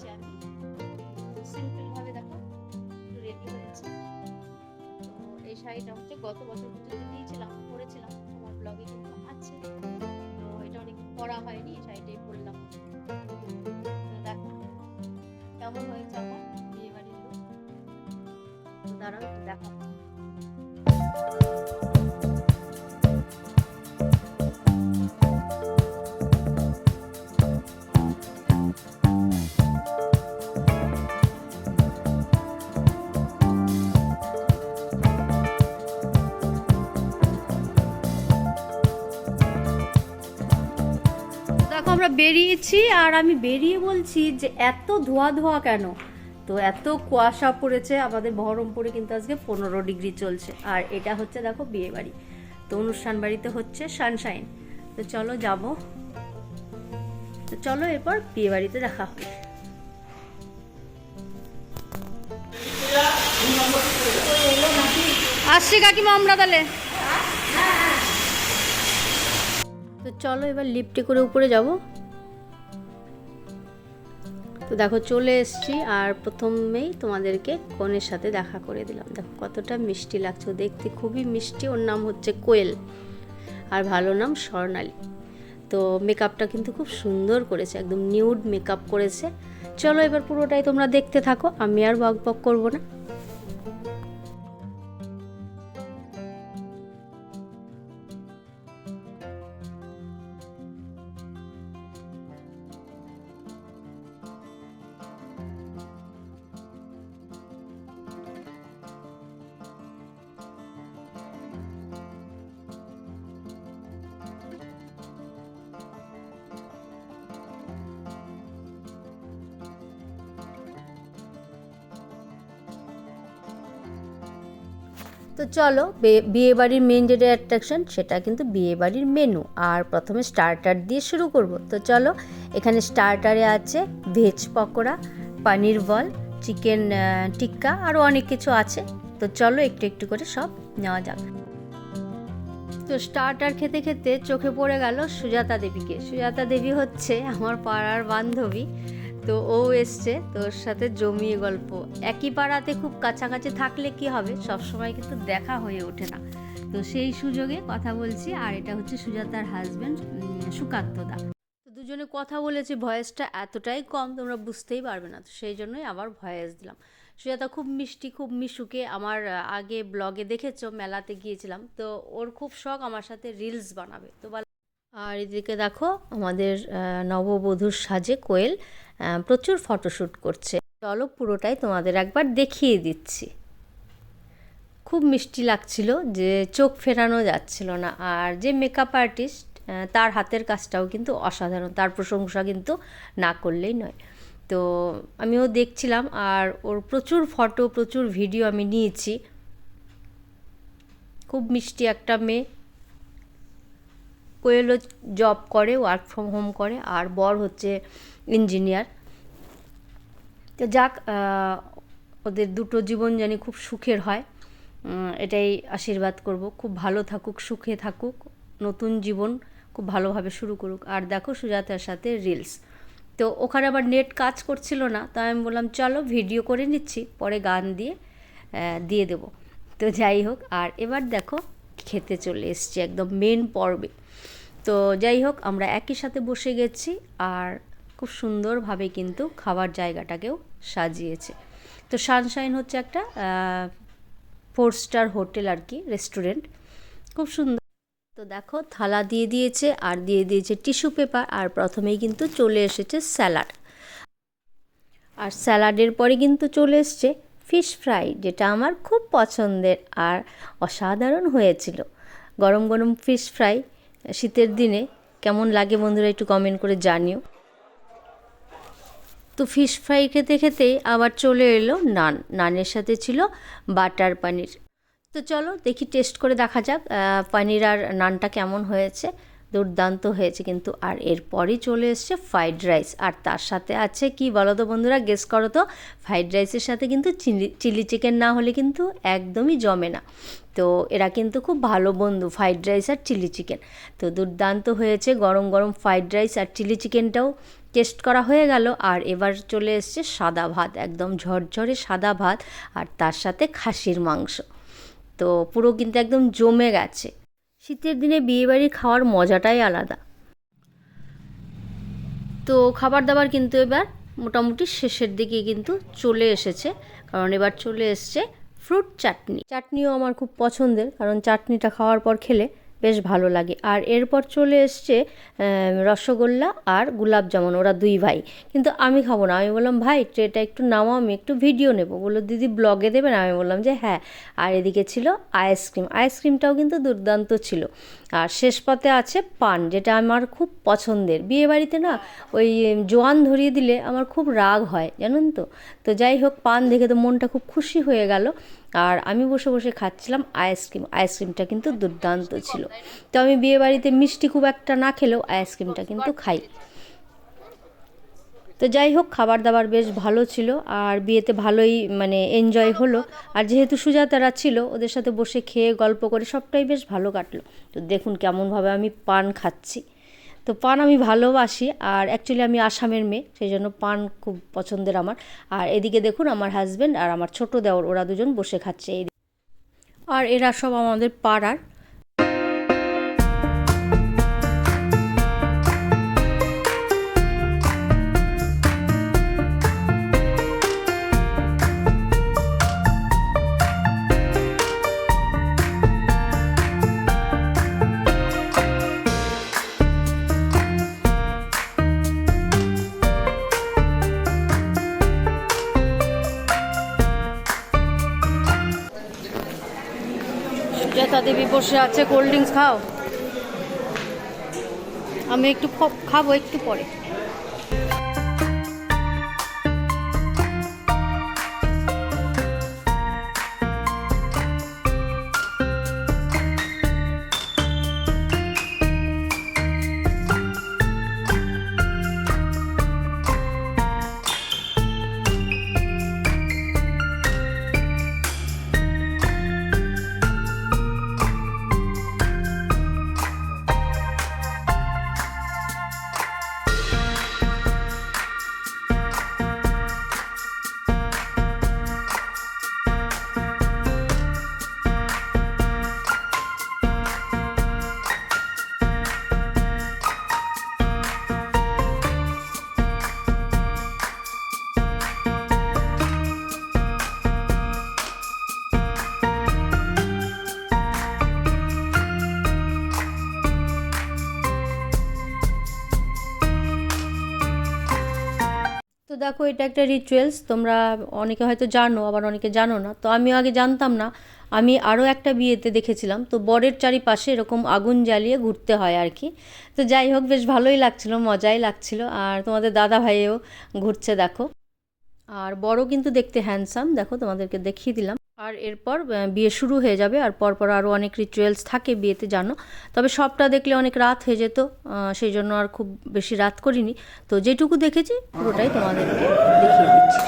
হয়ে আমি। সিম্পল ভাবে দেখো, একটু রেডি হয়েছি তো এই শাড়িটা হচ্ছে গত বছর পুজোতে দিয়েছিলাম, পরেছিলাম আমার ব্লগে কিন্তু আছে। তো এটা অনেক পরা হয়নি, এই শাড়িটাই পরলাম। দেখো, কেমন হয়েছে আমার বিয়ে বাড়ির দাঁড়াও, একটু দেখো বেরিয়েছি আর আমি বেরিয়ে বলছি যে এত ধোয়া ধোয়া কেন? তো এত কুয়াশা পড়েছে, আমাদের বহরমপুরে কিন্তু আজকে পনেরো ডিগ্রি চলছে। আর এটা হচ্ছে দেখো বিয়ে বাড়ি। তো অনুষ্ঠান বাড়িতে হচ্ছে সানশাইন। তো চলো যাব। তো চলো এরপর বিয়ে বাড়িতে দেখা হবে। আসছে কাকিমা আমরা তাহলে। তো চলো এবার লিফটে করে উপরে যাব। তো দেখো চলে এসছি আর প্রথমেই তোমাদেরকে কনের সাথে দেখা করে দিলাম। দেখো কতটা মিষ্টি লাগছে দেখতে খুবই মিষ্টি। ওর নাম হচ্ছে কোয়েল আর ভালো নাম স্বর্ণালী। তো মেকআপটা কিন্তু খুব সুন্দর করেছে, একদম নিউড মেকআপ করেছে। চলো এবার পুরোটাই তোমরা দেখতে থাকো, আমি আর বক বক করব না। তো চলো বিয়ে বাড়ির মেন যেটা অ্যাট্রাকশন সেটা কিন্তু বিয়ে বাড়ির মেনু আর প্রথমে স্টার্টার দিয়ে শুরু করব। তো চলো, এখানে স্টার্টারে আছে ভেজ পকোড়া পানির বল চিকেন টিক্কা আরও অনেক কিছু আছে। তো চলো, একটু একটু করে সব নেওয়া যাক। তো স্টার্টার খেতে খেতে চোখে পড়ে গেল সুজাতা দেবীকে। সুজাতা দেবী হচ্ছে আমার পাড়ার বান্ধবী। তো ও এসছে তো ওর সাথে জমিয়ে গল্প। একই পাড়াতে খুব কাছাকাছি থাকলে কি হবে? সব সময় কিন্তু দেখা হয়ে ওঠে না। তো সেই সুযোগে কথা বলছি, আর এটা হচ্ছে সুজাতার হাজব্যান্ড সুকান্ত দা। তো দুজনে কথা বলেছি, ভয়েসটা এতটাই কম, তোমরা বুঝতেই পারবে না। তো সেই জন্যই আবার ভয়েস দিলাম। সুজাতা খুব মিষ্টি, খুব মিশুকে আমার আগে ব্লগে দেখেছ, মেলাতে গিয়েছিলাম। তো ওর খুব শখ আমার সাথে রিলস বানাবে। তো আর এদিকে দেখো, আমাদের নববধূর সাজে কোয়েল প্রচুর ফটোশ্যুট করছে। চলো পুরোটাই তোমাদের একবার দেখিয়ে দিচ্ছি। খুব মিষ্টি লাগছিল যে চোখ ফেরানো যাচ্ছিল না। আর যে মেকআপ আর্টিস্ট তার হাতের কাজটাও কিন্তু অসাধারণ, তার প্রশংসা কিন্তু না করলেই নয়। তো আমিও দেখছিলাম আর ওর প্রচুর ফটো প্রচুর ভিডিও আমি নিয়েছি। খুব মিষ্টি একটা মেয়ে। কোয়েলও জব করে ওয়ার্ক ফ্রম হোম করে, আর বর হচ্ছে ইঞ্জিনিয়ার তো যাক ওদের দুটো জীবন জানি খুব সুখের হয়। এটাই আশীর্বাদ করব। খুব ভালো থাকুক, সুখে থাকুক, নতুন জীবন খুব ভালোভাবে শুরু করুক। আর দেখো সুজাতার সাথে রিলস তো ওখানে আবার নেট কাজ করছিল না, তাই আমি বললাম, চলো ভিডিও করে নিচ্ছি, পরে গান দিয়ে দিয়ে দেব। তো যাই হোক, আর এবার দেখো, খেতে চলে এসছি একদম মেন পর্বে। তো যাই হোক, আমরা একই সাথে বসে গেছি আর খুব সুন্দরভাবে কিন্তু খাবার জায়গাটাকেও সাজিয়েছে। তো সানশাইন হচ্ছে একটা ফোর স্টার হোটেল আর কি রেস্টুরেন্ট খুব সুন্দর। তো দেখো, থালা দিয়ে দিয়েছে, আর দিয়ে দিয়েছে টিস্যু পেপার আর প্রথমেই কিন্তু চলে এসেছে স্যালাড আর স্যালাডের পরে কিন্তু চলে এসছে ফিশ ফ্রাই যেটা আমার খুব পছন্দের আর অসাধারণ হয়েছিল। গরম গরম ফিশ ফ্রাই শীতের দিনে কেমন লাগে বন্ধুরা একটু কমেন্ট করে জানিও। তো ফিশ ফ্রাই খেতে খেতে আবার চলে এলো নান। নানের সাথে ছিল বাটার পানির। তো চলো দেখি টেস্ট করে দেখা যাক পানির আর নানটা কেমন হয়েছে। দুর্দান্ত হয়েছে কিন্তু আর এরপরই চলে এসছে ফ্রাইড রাইস আর তার সাথে আছে কি বলো তো বন্ধুরা গেস করো তো ফ্রাইড রাইসের সাথে কিন্তু চিলি চিলি চিকেন না হলে কিন্তু একদমই জমে না। তো এরা কিন্তু খুব ভালো বন্ধু ফ্রাইড রাইস আর চিলি চিকেন তো দুর্দান্ত হয়েছে গরম গরম ফ্রাইড রাইস আর চিলি চিকেনটাও টেস্ট করা হয়ে গেল, আর এবার চলে এসছে সাদা ভাত, একদম ঝরঝরে সাদা ভাত, আর তার সাথে খাসির মাংস। তো পুরো কিন্তু একদম জমে গেছে। শীতের দিনে বিয়েবাড়ির খাওয়ার মজাটাই আলাদা। তো খাবার দাবার কিন্তু এবার মোটামুটি শেষের দিকে কিন্তু চলে এসেছে। কারণ এবার চলে এসছে ফ্রুট চাটনি। চাটনিও আমার খুব পছন্দের, কারণ চাটনিটা খাওয়ার পর খেলে বেশ ভালো লাগে। আর এরপর চলে এসছে রসগোল্লা আর গুলাব জামুন, ওরা দুই ভাই। কিন্তু আমি খাব না। আমি বললাম, ভাই ট্রেটা একটু নামাও, আমি একটু ভিডিও নেব। বলল, দিদি ব্লগে দেবেন? আমি বললাম যে হ্যাঁ। আর এদিকে ছিল আইসক্রিম আইসক্রিমটাও কিন্তু দুর্দান্ত ছিল। আর শেষ পথে আছে পান, যেটা আমার খুব পছন্দের। বিয়ে বাড়িতে না, ওই জোয়ান ধরিয়ে দিলে আমার খুব রাগ হয়, জানেন তো? তো যাই হোক, পান দেখে তো মনটা খুব খুশি হয়ে গেল। আর আমি বসে বসে খাচ্ছিলাম আইসক্রিম। আইসক্রিমটা কিন্তু দুর্দান্ত ছিল। তো আমি বিয়ে বাড়িতে মিষ্টি খুব একটা না খেলেও আইসক্রিমটা কিন্তু খাই। তো যাই হোক খাবার দাবার বেশ ভালো ছিল আর বিয়েতে ভালোই মানে এনজয় হলো। আর যেহেতু সুজাতারা ছিল, ওদের সাথে বসে খেয়ে গল্প করে সবটাই বেশ ভালো কাটলো। তো দেখুন কেমনভাবে আমি পান খাচ্ছি। তো পান আমি ভালোবাসি, আর অ্যাকচুয়ালি আমি আসামের মেয়ে সেই জন্য পান খুব পছন্দের আমার। আর এদিকে দেখুন আমার হাজব্যান্ড আর আমার ছোট দেওর, ওরা দুজন বসে খাচ্ছে আর এরা সব আমাদের পাড়ার। সুজাতা দেবী বসে আছে কোল্ড ড্রিঙ্কস খাও। আমি একটু খাব একটু পরে। তো দেখো, এটা একটা রিচুয়ালস তোমরা অনেকে হয়তো জানো, আবার অনেকে জানো না। তো আমিও আগে জানতাম না, আমি আরও একটা বিয়েতে দেখেছিলাম। তো বরের চারিপাশে এরকম আগুন জ্বালিয়ে ঘুরতে হয় আর কি তো যাই হোক, বেশ ভালোই লাগছিল, মজাই লাগছিল। আর তোমাদের দাদা ভাইও ঘুরছে, দেখো। আর বড় কিন্তু দেখতে হ্যান্ডসাম দেখো তোমাদেরকে দেখিয়ে দিলাম। আর এরপর বিয়ে শুরু হয়ে যাবে আর পরপর আরও অনেক রিচুয়ালস থাকে বিয়েতে, জানো? তবে সবটা দেখলে অনেক রাত হয়ে যেত সেই জন্য আর খুব বেশি রাত করিনি। তো যেটুকু দেখেছি, পুরোটাই তোমাদেরকে দেখিয়ে দিচ্ছি।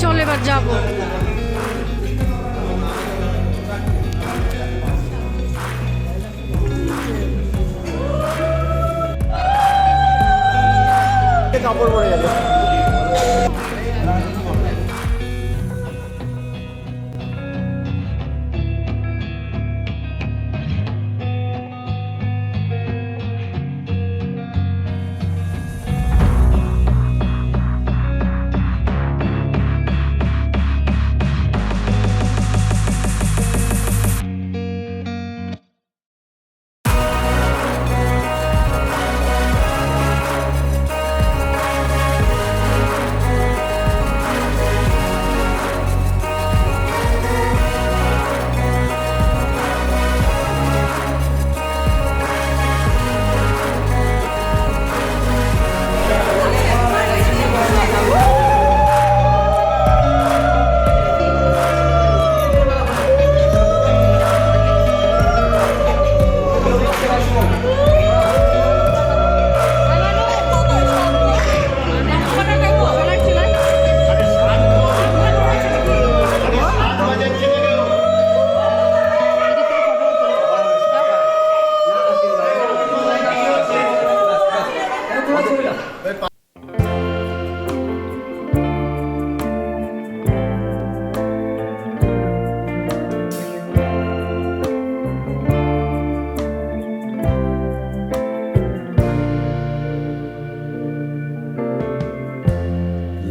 চল এবার যাব। কাপড় পরে যাবে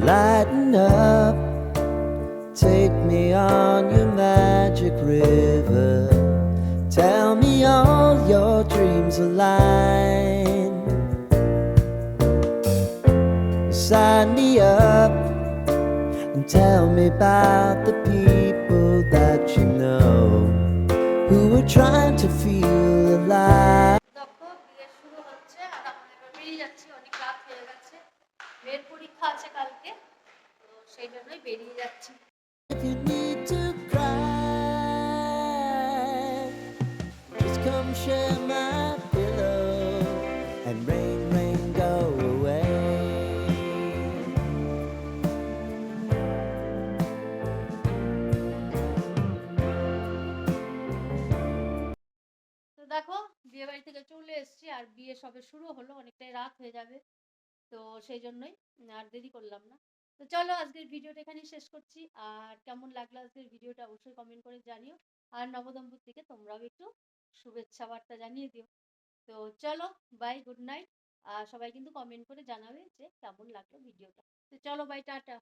Lighten up, take me on your magic river. Tell me all your dreams align. Sign me up and tell me about মেয়ের পরীক্ষা আছে কালকে তো সেই জন্যই বেরিয়ে যাচ্ছি If you need to cry, just come share my pillow and rain, rain, go away. তো দেখো বিয়ে বাড়ি থেকে চলে এসেছি আর বিয়ে সবে শুরু হলো অনেকটাই রাত হয়ে যাবে তো সেই জন্যই আর দেরি করলাম না। তো চলো আজকের ভিডিওটা এখানেই শেষ করছি। আর কেমন লাগল আজকের ভিডিওটা অবশ্যই কমেন্ট করে জানিও। আর নবদম্পতিকে তোমরাও একটু শুভেচ্ছা বার্তা জানিয়ে দিও। তো চলো বাই গুড নাইট আর সবাই কিন্তু কমেন্ট করে জানাবে যে কেমন লাগল ভিডিওটা। তো চলো বাই টাটা।